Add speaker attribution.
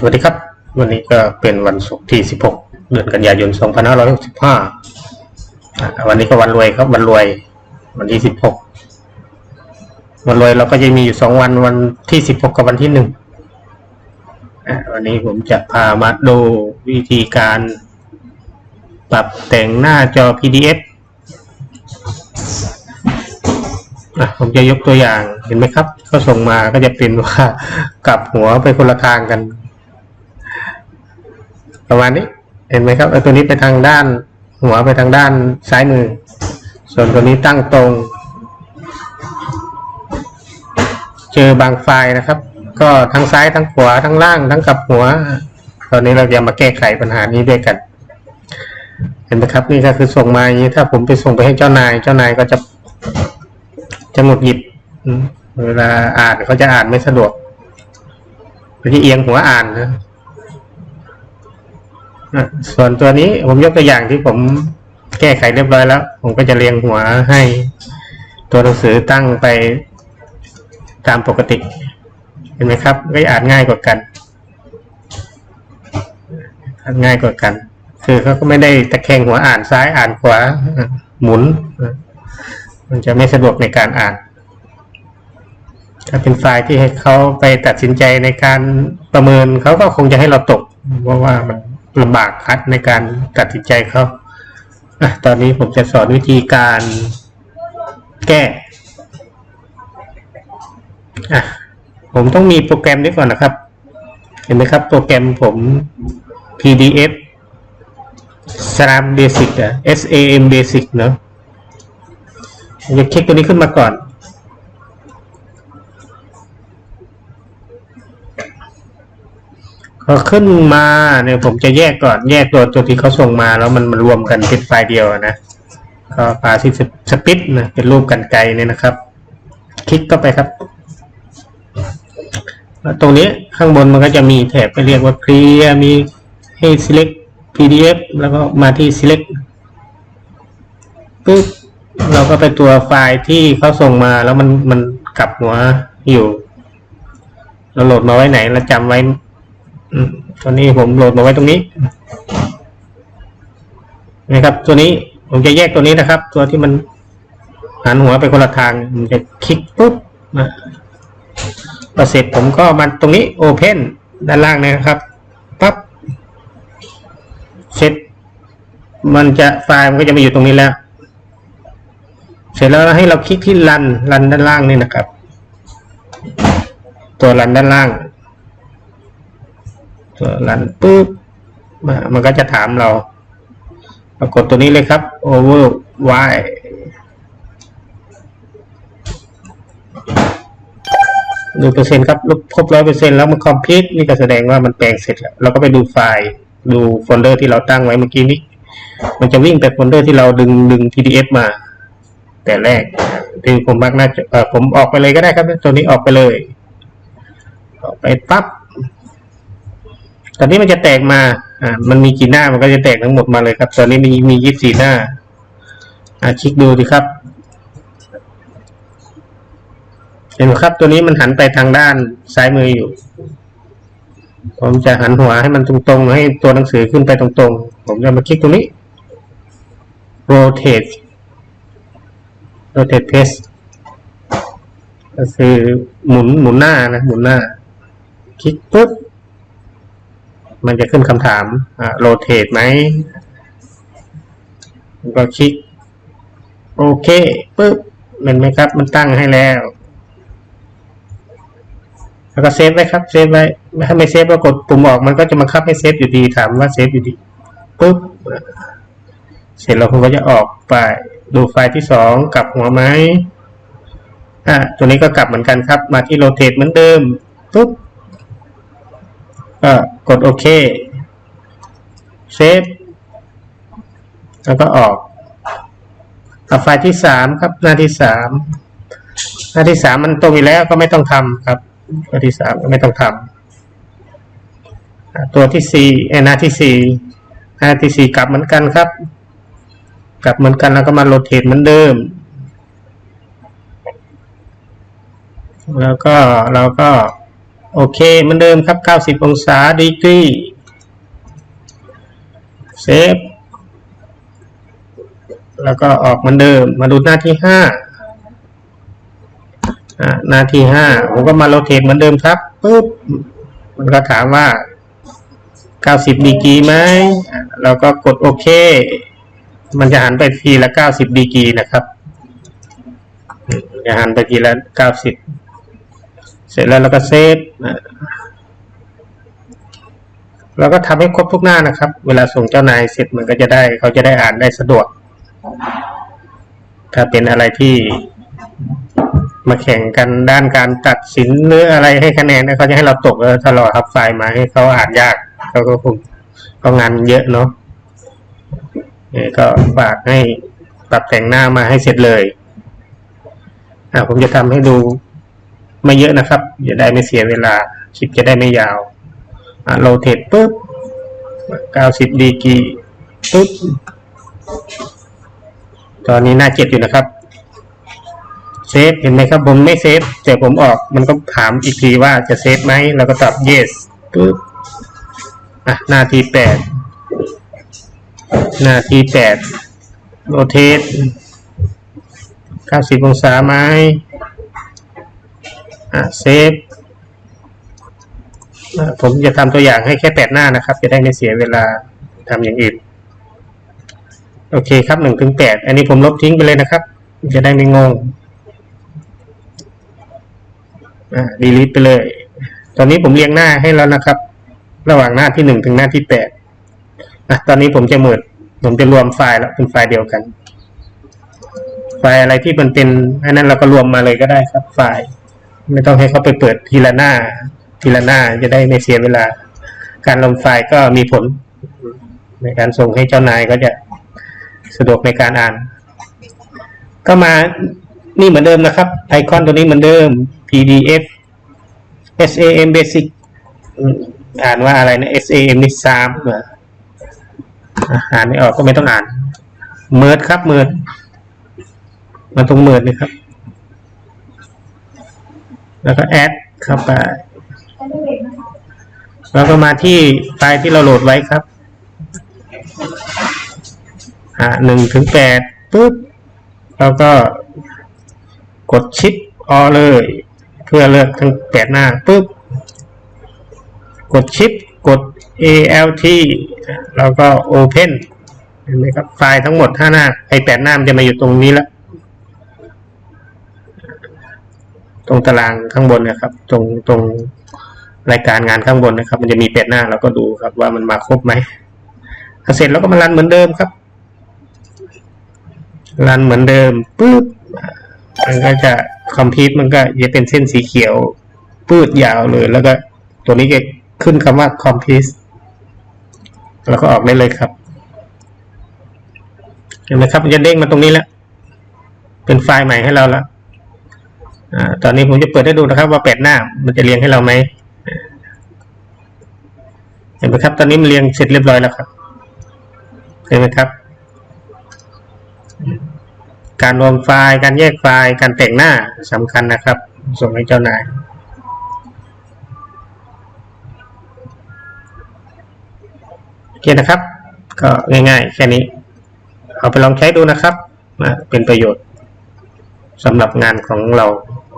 Speaker 1: สวัสดีครับ วันนี้ก็เป็นวันศุกร์ที่ 16 เดือนกันยายน 2565อะวันนี้ก็วันรวยครับ วันรวย วันที่ 16 วันรวยเราก็จะมีอยู่สองวันวันที่ 16 กับวันที่หนึ่งวันนี้ผมจะพามาดูวิธีการปรับแต่งหน้าจอ PDF ผมจะยกตัวอย่างเห็นไหมครับ ก็ส่งมาก็จะเป็นว่ากลับหัวไปคนละทางกัน ประมาณนี้เห็นไหมครับตัวนี้ไปทางด้าน หัวไปทางด้านซ้ายมือ ส่วนตัวนี้ตั้งตรง เจอบางไฟล์นะครับ ก็ทั้งซ้ายทั้งขวาทั้งล่างทั้งกับหัว ตอนนี้เราจะมาแก้ไขปัญหานี้ด้วยกัน เห็นไหมครับนี่ก็คือส่งมาอย่างนี้ ถ้าผมไปส่งไปให้เจ้านาย เจ้านายก็จะจะหงุดหงิดเวลาอ่านเขาจะอ่านไม่สะดวกเขาจะเอียงหัวอ่านนอะ ส่วนตัวนี้ผมยกตัวอย่างที่ผมแก้ไขเรียบร้อยแล้ว ผมก็จะเรียงหัวให้ตัวหนังสือตั้งไปตามปกติ เห็นไหมครับก็อ่านง่ายกว่ากันอ่านง่ายกว่ากัน คือเขาก็ไม่ได้ตะแคงหัวอ่านซ้ายอ่านขวาหมุน มันจะไม่สะดวกในการอ่าน ถ้าเป็นไฟล์ที่ให้เขาไปตัดสินใจในการประเมินเขาก็คงจะให้เราตก เพราะว่ามัน ลำบากคัดในการตัดสินใจเขาอะตอนนี้ผมจะสอนวิธีการแก้อะผมต้องมีโปรแกรมนี้ก่อนนะครับ เห็นไหมครับ โปรแกรมผม PDF SAM Basic อะ SAM Basic เนอะจะคลิกตัวนี้ขึ้นมาก่อน พอขึ้นมาเนี่ยผมจะแยกก่อนแยกตัวตัวที่เขาส่งมาแล้วมันมันรวมกันเป็นไฟล์เดียวนะก็พาที่สปิดนะเป็นรูปกันไกลเนี่ยนะครับ คลิกเข้าไปครับ ตรงนี้ข้างบนมันก็จะมีแถบไปเรียกว่า clear มีให้ select PDF แล้วก็มาที่ select ปึ๊บเราก็ไปตัวไฟล์ที่เขาส่งมาแล้วมันมันกลับหัวอยู่ เราโหลดมาไว้ไหนเราจำไว้ ตอนนี้ผมโหลดมาไว้ตรงนี้นะครับ ตัวนี้ผมจะแยกตัวนี้นะครับ ตัวที่มันหันหัวไปคนละทางผมจะคลิกปุ๊บนะพอเสร็จผมก็มาตรงนี้ Open ด้านล่างนะครับปั๊บเสร็จ มันจะไฟล์มันก็จะมาอยู่ตรงนี้แล้ว เสร็จแล้วให้เราคลิกที่รันรันด้านล่างนี่นะครับ ตัวรันด้านล่าง ตัวรันปุ๊บมามันก็จะถามเราปรากฏตัวนี้เลยครับ over y ดูเปอร์เซ็นต์ครับครบร้อยเปอร์เซ็นต์แล้วมัน complete นี่ก็แสดงว่ามันแปลงเสร็จแล้ว เราก็ไปดูไฟล์ดูโฟลเดอร์ที่เราตั้งไว้เมื่อกี้นี้ มันจะวิ่งไปโฟลเดอร์ที่เราดึงดึง PDF มา แต่แรกที่ผมมักน่าจะเออผมออกไปเลยก็ได้ครับ ตัวนี้ออกไปเลย ออกไปปั๊บ ตอนนี้มันจะแตกมา อ่า มันมีกี่หน้ามันก็จะแตกทั้งหมดมาเลยครับ ตอนนี้มีมียี่สิบสี่หน้า อ่า คลิกดูดิครับ เห็นไหมครับ ตัวนี้มันหันไปทางด้านซ้ายมืออยู่ ผมจะหันหัวให้มันตรงๆ ให้ตัวหนังสือขึ้นไปตรงๆ ผมจะมาคลิกตรงนี้ rotate rotate page ก็คือหมุนหมุนหน้านะ หมุนหน้า คลิกปุ๊บ มันจะขึ้นคำถามอ่า rotate ไหมก็คลิก โอเคปุ๊บเห็นไหมครับ มันตั้งให้แล้ว แล้วก็เซฟไว้ครับเซฟไว้ถ้าไม่เซฟก็กดปุ่มออกมันก็จะมาคับให้เซฟอยู่ดีถามว่าเซฟอยู่ดีปุ๊บเสร็จแล้วผมก็จะออกไปดูไฟล์ที่สองกลับหัวไหมอ่าตัวนี้ก็กลับเหมือนกันครับ มาที่โรเต e เหมือนเดิมปุ๊บ ก็กดโอเค เซฟ แล้วก็ออกอไฟล์ที่สามครับ หน้าที่สามหน้าที่สามมันตรงอยู่แล้วก็ไม่ต้องทำครับ หน้าที่สามก็ไม่ต้องทำตัวที่สี่เอ้ยหน้าที่สี่หน้าที่สี่กลับเหมือนกันครับ กลับเหมือนกันแล้วก็มาโรเตทเหมือนเดิม แล้วก็เราก็ โอเคเหมือนเดิมครับ 90 องศาดีกรีเซฟแล้วก็ออกเหมือนเดิม มาดูหน้าที่ห้าหน้าที่ห้าผมก็มาโรเทเหมือนเดิมครับปุ๊บมันก็ถามว่า 90 ดีกรีไหมเราก็กดโอเค มันจะหันไปทีละ 90 ดีกรีนะครับจะหันไปทีละ 90 เสร็จแล้วเราก็เซฟเราก็ทำให้ครบทุกหน้านะครับ เวลาส่งเจ้านายเสร็จมันก็จะได้ เขาจะได้อ่านได้สะดวก ถ้าเป็นอะไรที่มาแข่งกันด้านการตัดสินหรืออะไรให้คะแนนเขาจะให้เราตกแล้วถ้าเราทับไฟล์มาให้เขาอ่านยากเขาก็คงก็งานเยอะเนาะเนี่ยก็ฝากให้ปรับแต่งหน้ามาให้เสร็จเลย อ่าผมจะทำให้ดู ไม่เยอะนะครับจะได้ไม่เสียเวลาคลิปจะได้ไม่ยาวอ่าโรเทตปุ๊บ90ดีกีปุ๊บตอนนี้หน้าเจ็ดอยู่นะครับเซฟเห็นไหมครับผมไม่เซฟแต่ผมออกมันก็ถามอีกทีว่าจะเซฟไหมเราก็ตอบ yes ปึ๊บอะหน้าที่แปดหน้าที่แปดโรเทตเก้าสิบองศาไหม เซฟผมจะทำตัวอย่างให้แค่แปดหน้านะครับ จะได้ไม่เสียเวลาทำอย่างอื่น โอเคครับหนึ่งถึงแปดอันนี้ผมลบทิ้งไปเลยนะครับ จะได้ไม่งงอ่าดีลิทไปเลย ตอนนี้ผมเรียงหน้าให้แล้วนะครับ ระหว่างหน้าที่หนึ่งถึงหน้าที่แปดอะตอนนี้ผมจะเมิดผมจะรวมไฟล์แล้วเป็นไฟล์เดียวกัน ไฟล์อะไรที่มันเป็นอันนั้นเราก็รวมมาเลยก็ได้ครับไฟล์ ไม่ต้องให้เขาไปเปิดทีละหน้า ทีละหน้าจะได้ไม่เสียเวลา การรวมไฟล์ก็มีผล ในการส่งให้เจ้านายก็จะสะดวกในการอ่าน ก็มานี่เหมือนเดิมนะครับ ไอคอนตัวนี้เหมือนเดิม PDF SAM Basic อ่านว่าอะไรนะ SAM นี่สามอ่านไม่ออกก็ไม่ต้องอ่านเมิร์ดครับเมิร์ดมันตรงเมิร์ดเลยครับ แล้วก็แอดเข้าไป แล้วก็มาที่ไฟล์ที่เราโหลดไว้ครับ อ่าหนึ่งถึงแปดปุ๊บแล้วก็กดชิปออเลย เพื่อเลือกทั้งแปดหน้าปุ๊บกดชิปกด ALT แล้วก็ Open เห็นไหมครับ ไฟล์ทั้งหมดห้าหน้าไอแปดหน้ามันจะมาอยู่ตรงนี้แล้ว ตรงตารางข้างบนนะครับ ตรงตรงรายการงานข้างบนนะครับ มันจะมีแปดหน้าเราก็ดูครับว่ามันมาครบไหมเสร็จแล้วก็มารันเหมือนเดิมครับรันเหมือนเดิมปุ๊บมันก็จะคอมพิวต์มันก็จะเป็นเส้นสีเขียวปืดยาวเลย แล้วก็ตัวนี้ก็ขึ้นคำว่าคอมพิวต์แล้วก็ออกได้เลยครับเห็นไหมครับมันจะเด้งมาตรงนี้แล้วเป็นไฟล์ใหม่ให้เราแล้ว ตอนนี้ผมจะเปิดให้ดูนะครับว่าแปดหน้ามันจะเรียงให้เราไหมเห็นไหมครับ ตอนนี้มันเรียงเสร็จเรียบร้อยแล้วครับเห็นไหมครับ การรวมไฟล์ การแยกไฟล์ การแต่งหน้าสำคัญนะครับ ส่งให้เจ้านายโอเคนะครับ ก็ง่ายๆ แค่นี้ เอาไปลองใช้ดูนะครับ เป็นประโยชน์สำหรับงานของเรา